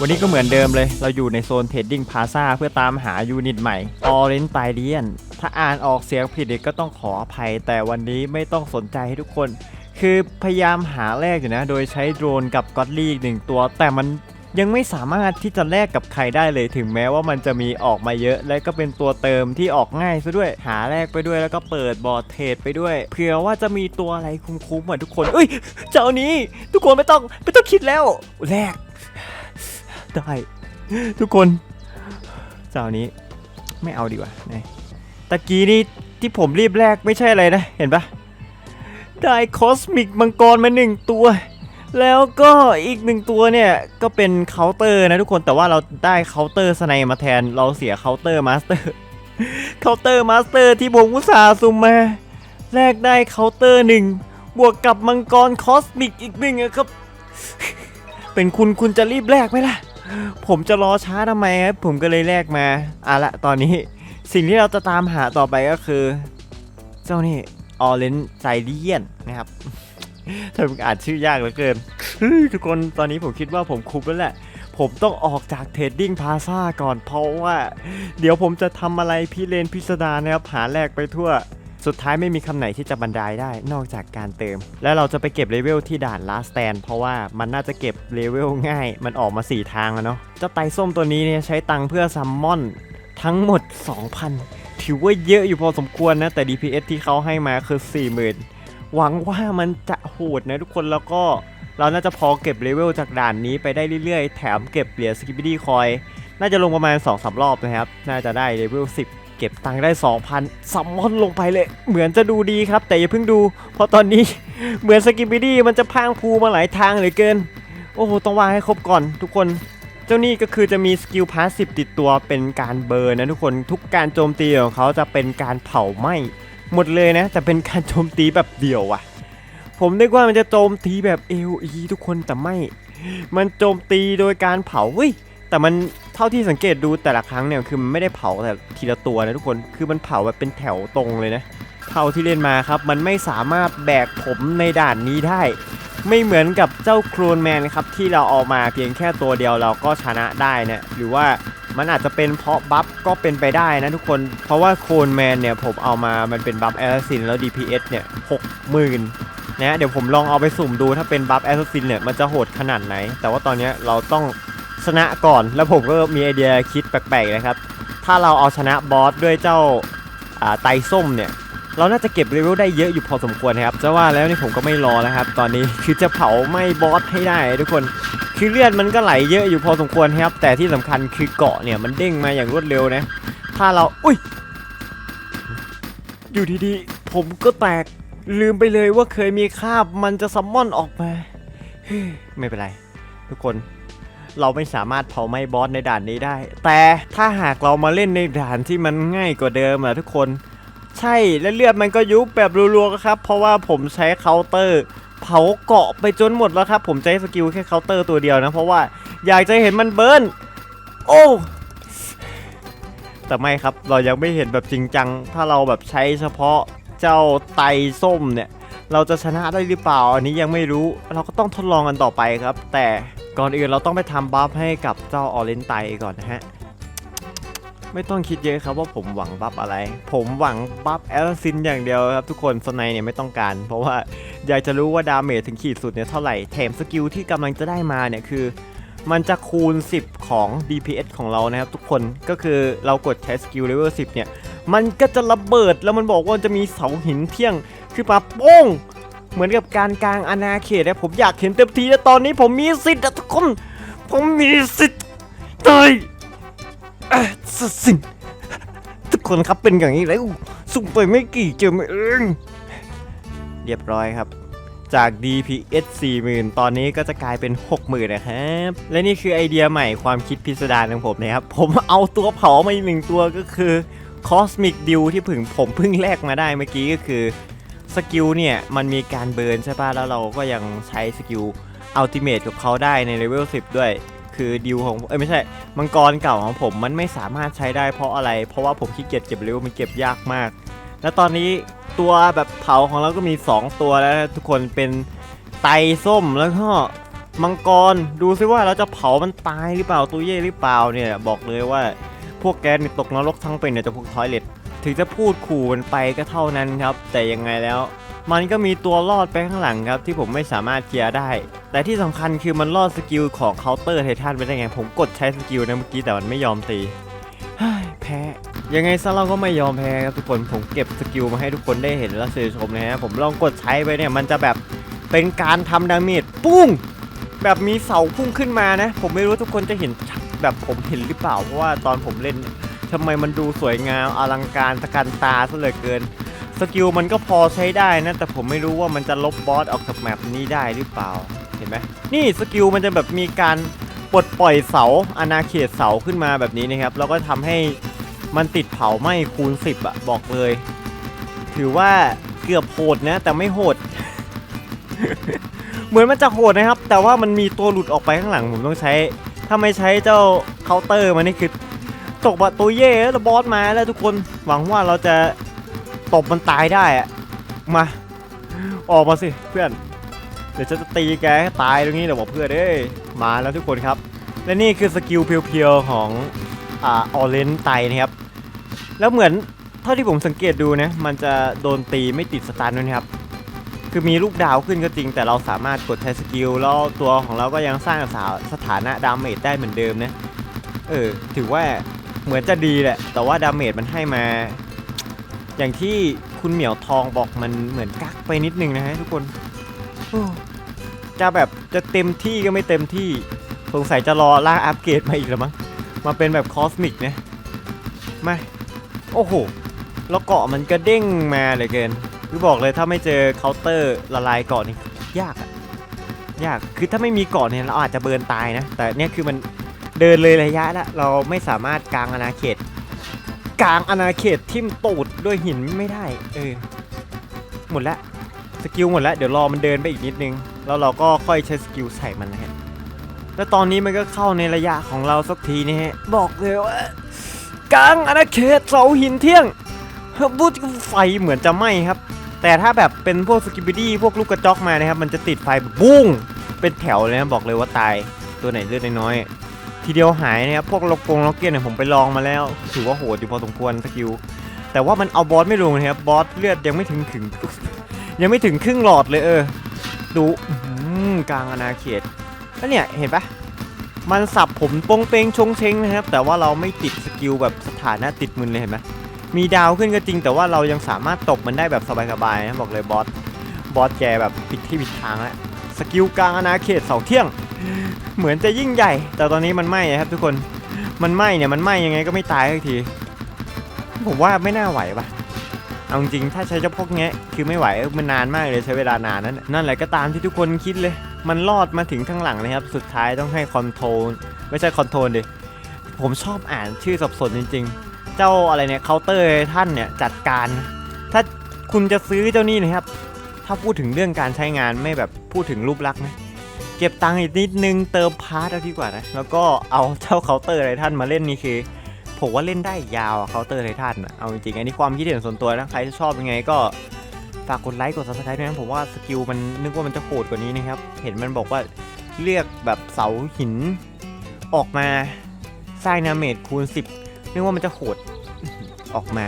วันนี้ก็เหมือนเดิมเลย เราอยู่ในโซนเทรดดิ้งพาซาเพื่อตามหายูนิตใหม่ออเรนไตเ i ียน ถ้าอ่านออกเสียงผิดเนี่ยก็ต้องขออภัย แต่วันนี้ไม่ต้องสนใจให้ทุกคน คือพยายามหาแลกอยู่นะ โดยใช้โดรนกับก็อดลี่อีกหนึ่งตัว แต่มันยังไม่สามารถที่จะแลกกับใครได้เลยถึงแม้ว่ามันจะมีออกมาเยอะ และก็เป็นตัวเติมที่ออกง่ายซะด้วย หาแลกไปด้วยแล้วก็เปิดบอร์ดเทรดไปด้วยเผื่อว่าจะมีตัวอะไรคุ้มๆเหมือะทุกคนเอ้ยเจ้านี้ทุกคนไม่ต้องไม่ต้องคิดแล้วแลก ได้ ทุกคนเจ้านี้ไม่เอาดีกว่านะตะกี้นี่ที่ผมรีบแลกไม่ใช่อะไรนะ เห็นปะได้คอสมิกมังกรมาหนึ่งตัว แล้วก็อีกหนึ่งตัวเนี่ย ก็เป็นเคาน์เตอร์นะทุกคนแต่ว่าเราได้เคาน์เตอร์สไนมาแทนเราเสียเคาน์เตอร์มาสเตอร์เคาน์เตอร์มาสเตอร์ที่ผมอุตส่าห์ซุมมาแลกได้เคาน์เตอร์หนึ่งบวกกับมังกรคอสมิกอีกหนึ่งครับ เป็นคุณคุณจะรีบแลกไหมล่ะ ผมจะรอช้าทำไมครับ ผมก็เลยแลกมาอะละตอนนี้สิ่งที่เราจะตามหาต่อไปก็คือ เจ้านี่ออเรนไซเลียนนะครับถ้าผมอ่านชื่อยากเหลือเกิน ทุกคนตอนนี้ผมคิดว่าผมคุมแล้วแหละ ผมต้องออกจากเทรดดิ้งพาซาก่อนเพราะว่า เดี๋ยวผมจะทำอะไรพิเรนพิสดารนะครับหาแลกไปทั่ว สุดท้ายไม่มีคำไหนที่จะบรรยายได้นอกจากการเติม แล้วเราจะไปเก็บเลเวลที่ด่าน last stand เพราะว่ามันน่าจะเก็บเลเวลง่าย มันออกมา 4 ทางแล้วเนาะเจ้าไตส้มตัวนี้เนี่ยใช้ตังเพื่อซัมมอนทั้งหมด 2,000 ถือว่าเยอะอยู่พอสมควรนะ แต่ DPS ที่เขาให้มาคือ 40,000 หวังว่ามันจะโหดนะทุกคนแล้วก็เราน่าจะพอเก็บเลเวลจากด่านนี้ไปได้เรื่อยๆ แถมเก็บเหรียญสกิปปี้คอย น่าจะลงประมาณ 2-3 รอบนะครับ น่าจะได้เลเวล10 เก็บตังค์ได้ 2,000ซัมมอนลงไปเลย เหมือนจะดูดีครับ แต่อย่าเพิ่งดู เพราะตอนนี้ เหมือนสกิปปี้มันจะพรางพูมาหลายทางเหลือเกิน โอ้โห ต้องวางให้ครบก่อนทุกคน เจ้านี่ก็คือจะมีสกิลพาสซีฟติดตัวเป็นการเบิร์นนะทุกคน ทุกการโจมตีของเขาจะเป็นการเผาไหม้หมดเลยนะ แต่เป็นการโจมตีแบบเดี่ยวอะผมนึกว่ามันจะโจมตีแบบเอลีทุกคนแต่ไม่ มันโจมตีโดยการเผาเฮ้ยแต่มัน เท่าที่สังเกตดูแต่ละครั้งเนี่ยคือมันไม่ได้เผาแต่ทีละตัวนะทุกคนคือมันเผาแบบเป็นแถวตรงเลยนะเท่าที่เล่นมาครับมันไม่สามารถแบกผมในด่านนี้ได้ ไม่เหมือนกับเจ้าโครนแมนครับที่เราเอามาเพียงแค่ตัวเดียวเราก็ชนะได้นะหรือว่ามันอาจจะเป็นเพราะบัฟก็เป็นไปได้นะทุกคน เพราะว่าโครนแมนเนี่ยผมเอามา มันเป็นบัฟแอสซินแล้ว DPS เนี่ยหกหมื่นนะ เดี๋ยวผมลองเอาไปสุ่มดูถ้าเป็นบัฟแอสซินเนี่ยมันจะโหดขนาดไหน แต่ว่าตอนนี้เราต้อง ชนะก่อน แล้วผมก็มีไอเดียคิดแปลกๆนะครับ ถ้าเราเอาชนะบอสด้วยเจ้าไตส้มเนี่ยเราน่าจะเก็บเลเวลได้เยอะอยู่พอสมควรนะครับจะว่าแล้วนี่ผมก็ไม่รอแล้วครับ ตอนนี้คือจะเผาไม่บอสให้ได้ทุกคน คือเลือดมันก็ไหลเยอะอยู่พอสมควรครับ แต่ที่สำคัญคือเกาะเนี่ยมันเด้งมาอย่างรวดเร็วนะ ถ้าเรา อุ้ย อยู่ดีๆ ผมก็แตกลืมไปเลยว่าเคยมีคาบมันจะซัมมอนออกมาเฮ้ไม่เป็นไร ทุกคน เราไม่สามารถเผาไหม้บอสในด่านนี้ได้ แต่ถ้าหากเรามาเล่นในด่านที่มันง่ายกว่าเดิมอะทุกคน ใช่และเลือดมันก็ยุบแบบรัวๆครับ เพราะว่าผมใช้เคาน์เตอร์ เผาเกาะไปจนหมดแล้วครับ ผมใช้สกิลแค่เคาน์เตอร์ตัวเดียวนะ เพราะว่าอยากจะเห็นมันเบิร์นโอ้แต่ไม่ครับเรายังไม่เห็นแบบจริงจัง ถ้าเราแบบใช้เฉพาะเจ้าไตส้มเนี่ย เราจะชนะได้หรือเปล่า อันนี้ยังไม่รู้เราก็ต้องทดลองกันต่อไปครับ แต่ ก่อนอื่นเราต้องไปทำบัฟให้กับเจ้าออเรนไตก่อนนะฮะ ไม่ต้องคิดเยอะครับว่าผมหวังบัฟอะไร ผมหวังบัฟแอลซินอย่างเดียวครับทุกคนสไนเนี่ยไม่ต้องการ เพราะว่าอยากจะรู้ว่าดาเมจถึงขีดสุดเนี่ยเท่าไหร่ แถมสกิลที่กำลังจะได้มาเนี่ยคือ มันจะคูณ 10 ของ DPS ของเรานะครับทุกคน ก็คือเรากดใช้สกิลเลเวล10เนี่ย มันก็จะระเบิดแล้วมันบอกว่าจะมีเสาหินเที่ยงคือปาโป้ง เหมือนกับการกลางอาณาเขตนะผมอยากเห็นเต็มทีแล้วตอนนี้ผมมีสิทธิ์อะทุกคนผมมีสิทธิ์ตายแอสซินทุกคนครับเป็นอย่างนี้แล้วสุ่มไปไม่กี่เจอไม่เองเรียบร้อยครับจาก DPS 40,000 ตอนนี้ก็จะกลายเป็น 60,000 นะครับ และนี่คือไอเดียใหม่ความคิดพิสดารของผมนะครับ ผมเอาตัวเผามาอีกหนึ่งตัวก็คือ Cosmic d e w ที่ผึ่งผมเพิ่งแลกมาได้เมื่อกี้ก็คือ สกิลเนี่ยมันมีการเบิร์นใช่ป่ะแล้วเราก็ยังใช้สกิลอัลติเมทกับเขาได้ในเลเวล10 ด้วย คือดิวของเอ้ยไม่ใช่มังกรเก่าของผมมันไม่สามารถใช้ได้เพราะอะไร เพราะว่าผมขี้เกียจเก็บเลเวลมันเก็บยากมาก แล้วตอนนี้ตัวแบบเผาของเราก็มี 2 ตัวแล้วทุกคนเป็นไตส้มแล้วก็มังกรดูซิว่าเราจะเผามันตายหรือเปล่าตัวเย่หรือเปล่าเนี่ยบอกเลยว่าพวกแกนี่ตกนรกทั้งเป็นเนี่ยจะพวกทอยเล็ต ถึงจะพูดขู่มันไปก็เท่านั้นครับ แต่ยังไงแล้ว มันก็มีตัวรอดไปข้างหลังครับ ที่ผมไม่สามารถเคลียร์ได้ แต่ที่สำคัญคือมันรอดสกิลของเคาน์เตอร์ไททันไปได้ไง ผมกดใช้สกิลนะเมื่อกี้แต่มันไม่ยอมตีแพ้ยังไงซะเราก็ไม่ยอมแพ้ครับทุกคนผมเก็บสกิลมาให้ทุกคนได้เห็นและเสยชมนะฮะผมลองกดใช้ไปเนี่ยมันจะแบบเป็นการทำดาเมจปุ้ง แบบมีเสาพุ่งขึ้นมานะ ผมไม่รู้ทุกคนจะเห็นแบบผมเห็นหรือเปล่าเพราะว่าตอนผมเล่น ทำไมมันดูสวยงามอลังการตะการตาซะเหลือเกิน สกิลมันก็พอใช้ได้นะ แต่ผมไม่รู้ว่ามันจะลบบอสออกจากแมปนี้ได้หรือเปล่า เห็นไหมนี่สกิลมันจะแบบมีการปลดปล่อยเสาอาณาเขตเสาขึ้นมาแบบนี้นะครับ แล้วก็ทำให้มันติดเผาไหม้คูณ 10อะบอกเลย ถือว่าเกือบโหดนะ แต่ไม่โหด เหมือนมันจะโหดนะครับ แต่ว่ามันมีตัวหลุดออกไปข้างหลังผมต้องใช้ ถ้าไม่ใช้เจ้าเคาน์เตอร์มันนี่คือ ตกประตูเย่แล้วบอสมาแล้วทุกคนหวังว่าเราจะตบมันตายได้อะมาออกมาสิเพื่อน เดี๋ยวจะตีแกตายตรงนี้เดี๋ยวบอกเพื่อนเอ้ยมาแล้วทุกคนครับ และนี่คือสกิลเพียวๆของอ่าออเรนไตนะครับ แล้วเหมือนเท่าที่ผมสังเกตดูนะมันจะโดนตีไม่ติดสตาร์ด้วยนะครับคือมีลูกดาวขึ้นก็จริง แต่เราสามารถกดใช้สกิลแล้วตัวของเราก็ยังสร้างสาสถานะดาเมจได้เหมือนเดิมนะเออถือว่า เหมือนจะดีแหละ แต่ว่าดาเมจมันให้มา อย่างที่คุณเหมียวทองบอกมันเหมือนกักไปนิดนึงนะฮะทุกคนจะแบบจะเต็มที่ก็ไม่เต็มที่สงสัยจะรอล่างอัปเกรดมาอีกแล้วมั้งมาเป็นแบบคอสมิกนะไม่โอ้โห แล้วเกาะมันก็เด้งมาเหลยเกินคือบอกเลยถ้าไม่เจอเคาน์เตอร์ละลายเกาะนี่ยากอะยากคือถ้าไม่มีเกาะเนี่ยเราอาจจะเบิร์นตายนะ แต่เนี่ยคือมัน เดินเลยระยะแล้วเราไม่สามารถกลางอาณาเขต กลางอาณาเขตทิ่มตูดด้วยหินไม่ได้ เออ หมดละสกิลหมดแล้วเดี๋ยวรอมันเดินไปอีกนิดนึง แล้วเราก็ค่อยใช้สกิลใส่มันนะฮะแล้วตอนนี้มันก็เข้าในระยะของเราสักทีนะฮะบอกเลยว่ากลางอาณาเขตเสาหินเที่ยงบูดไฟเหมือนจะไหม้ครับ แต่ถ้าแบบเป็นพวกสกิบิดี้พวกลูกกระจอกมานะครับ มันจะติดไฟแบบบุ้งเป็นแถวเลยนะบอกเลยว่าตายตัวไหนเลือดน้อย ทีเดียวหายนะครับพวกล็อกกงล็อกเกียนเนี่ยผมไปลองมาแล้วถือว่าโหดอยู่พอสมควรสกิลแต่ว่ามันเอาบอสไม่ลงนะครับบอสเลือดยังไม่ถึงถึง ยังไม่ถึงครึ่งหลอดเลยเออ ดูกลางอาณาเขตแล้วเนี่ยเห็นปะมันสับผมปงเปงชงเชงนะครับ แต่ว่าเราไม่ติดสกิลแบบสถานะติดมือเลยเห็นไหมมีดาวขึ้นก็จริง แต่ว่าเรายังสามารถตบมันได้แบบสบายๆนะบอกเลยบอสบอสแกแบบผิดที่ผิดทางแล้วสกิลกลางอาณาเขตเสาเที่ยง เหมือนจะยิ่งใหญ่ แต่ตอนนี้มันไหม้ครับทุกคน มันไหม้เนี่ยมันไหม้ยังไงก็ไม่ตายสักที ผมว่าไม่น่าไหวปะเอาจริงถ้าใช้เจ้าพวกเนี้ยคือไม่ไหวมันนานมากเลยใช้เวลานานนั้นนั่นแหละก็ตามที่ทุกคนคิดเลย มันรอดมาถึงข้างหลังเลยครับ สุดท้ายต้องให้คอนโทรลไม่ใช่คอนโทรลดิผมชอบอ่านชื่อสับสนจริง ๆ เจ้าอะไรเนี่ยเคาน์เตอร์ท่านเนี่ยจัดการ ถ้าคุณจะซื้อเจ้านี่นะครับ ถ้าพูดถึงเรื่องการใช้งานไม่แบบพูดถึงรูปลักษณ์นะ เก็บตังค์อีกนิดนึงเติมพาร์ทเอาดีกว่านะ แล้วก็เอาเจ้าเคาน์เตอร์ไททันมาเล่นนี่คือผมว่าเล่นได้ยาวเคาน์เตอร์ไททันอะเอาจริงๆอันนี้ความคิดเห็นส่วนตัวนะใครชอบยังไงก็ฝากกดไลค์กดซับสไครต์ด้วยนะผมว่าสกิลมันนึกว่ามันจะโหดกว่านี้นะครับเห็นมันบอกว่าเรียกแบบเสาหินออกมาสร้างนาเมจคูณ 10 นึกว่ามันจะโหดออกมา